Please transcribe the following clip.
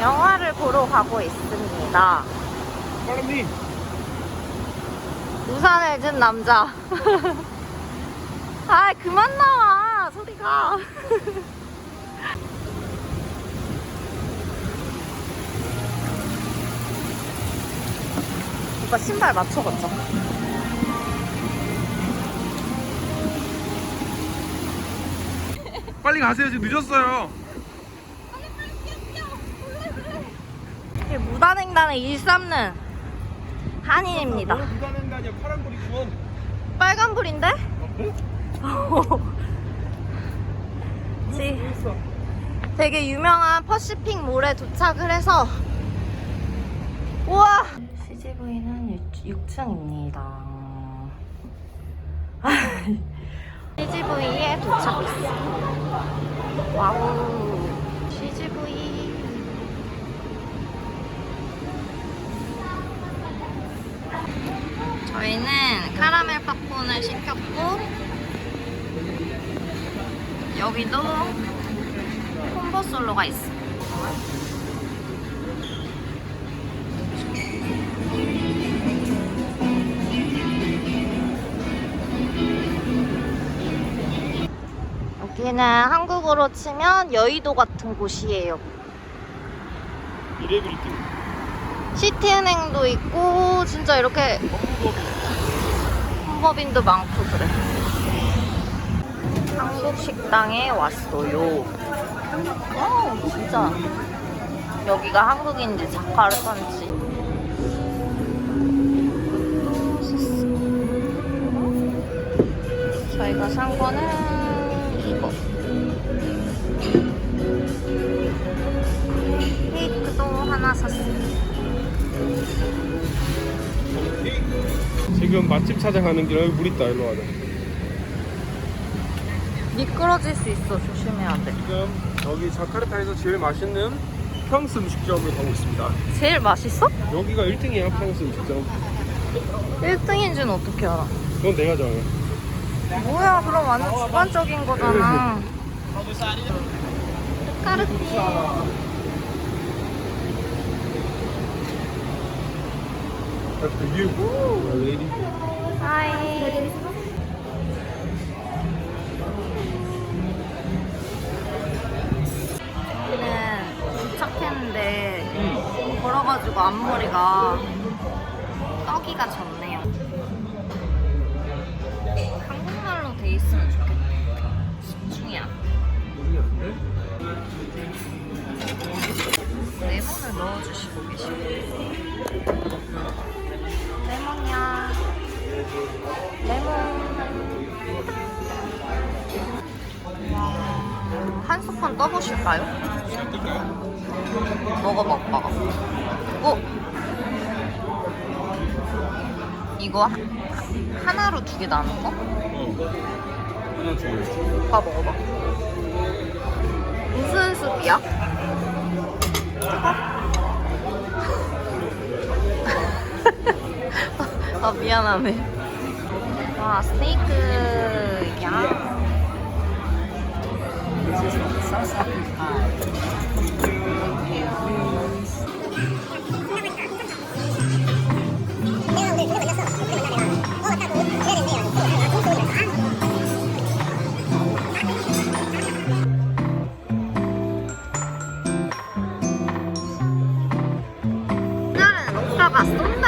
영화를 보러 가고 있습니다. 사람님 우산을 든 남자. 아, 그만 나와, 소리가. 오빠 신발 맞춰 걷자. 빨리 가세요 지금 늦었어요 이게 무단횡단을 일삼는 한인입니다. 게 아니야 파란불이 구원 빨간불인데? 지- 있어 되게 유명한 퍼시픽 몰에 도착을 해서 우와! CGV는 6층입니다. CGV에 도착했어. 와우. 저희는 카라멜 팝콘을 시켰고 여기도 콤보 솔로가 있어. 여기는 한국으로 치면 여의도 같은 곳이에요. 이래그리팅 시티은행도 있고 진짜 이렇게 홈법인도 많고 그래. 한국 식당에 왔어요. 어, 진짜 여기가 한국인지 자카르타인지. 저희가 산 거는 이거. 케이크도 하나 샀어요. 지금 맛집 찾아가는 길에 물 있다 일로 와자 미끄러질 수 있어 조심해야 돼. 지금 여기 자카르타에서 제일 맛있는 프랑스 음식점을 가고 있습니다 제일 맛있어? 여기가 1등이야 프랑스 음식점 1등인 줄 어떻게 알아? 그건 내가 정해 뭐야 그럼 완전 주관적인 거잖아. 까르띠. That's for you, my lady. 하이. 우리는 도착했는데 걸어가지고 앞머리가 떡이가 졌네요. 한국말로 돼 있으면 좋겠다. 집중이야. 레몬을 넣어주시고 계시고 레몬 와, 한 스푼 떠보실까요? 먹어봐 오빠가 어? 이거 하, 하나로 두 개 나눈 거? 하나 주고 오빠 먹어봐 무슨 숲이야? 아 미안하네. 와 스테이크 야. 오늘은 오빠가 쏜다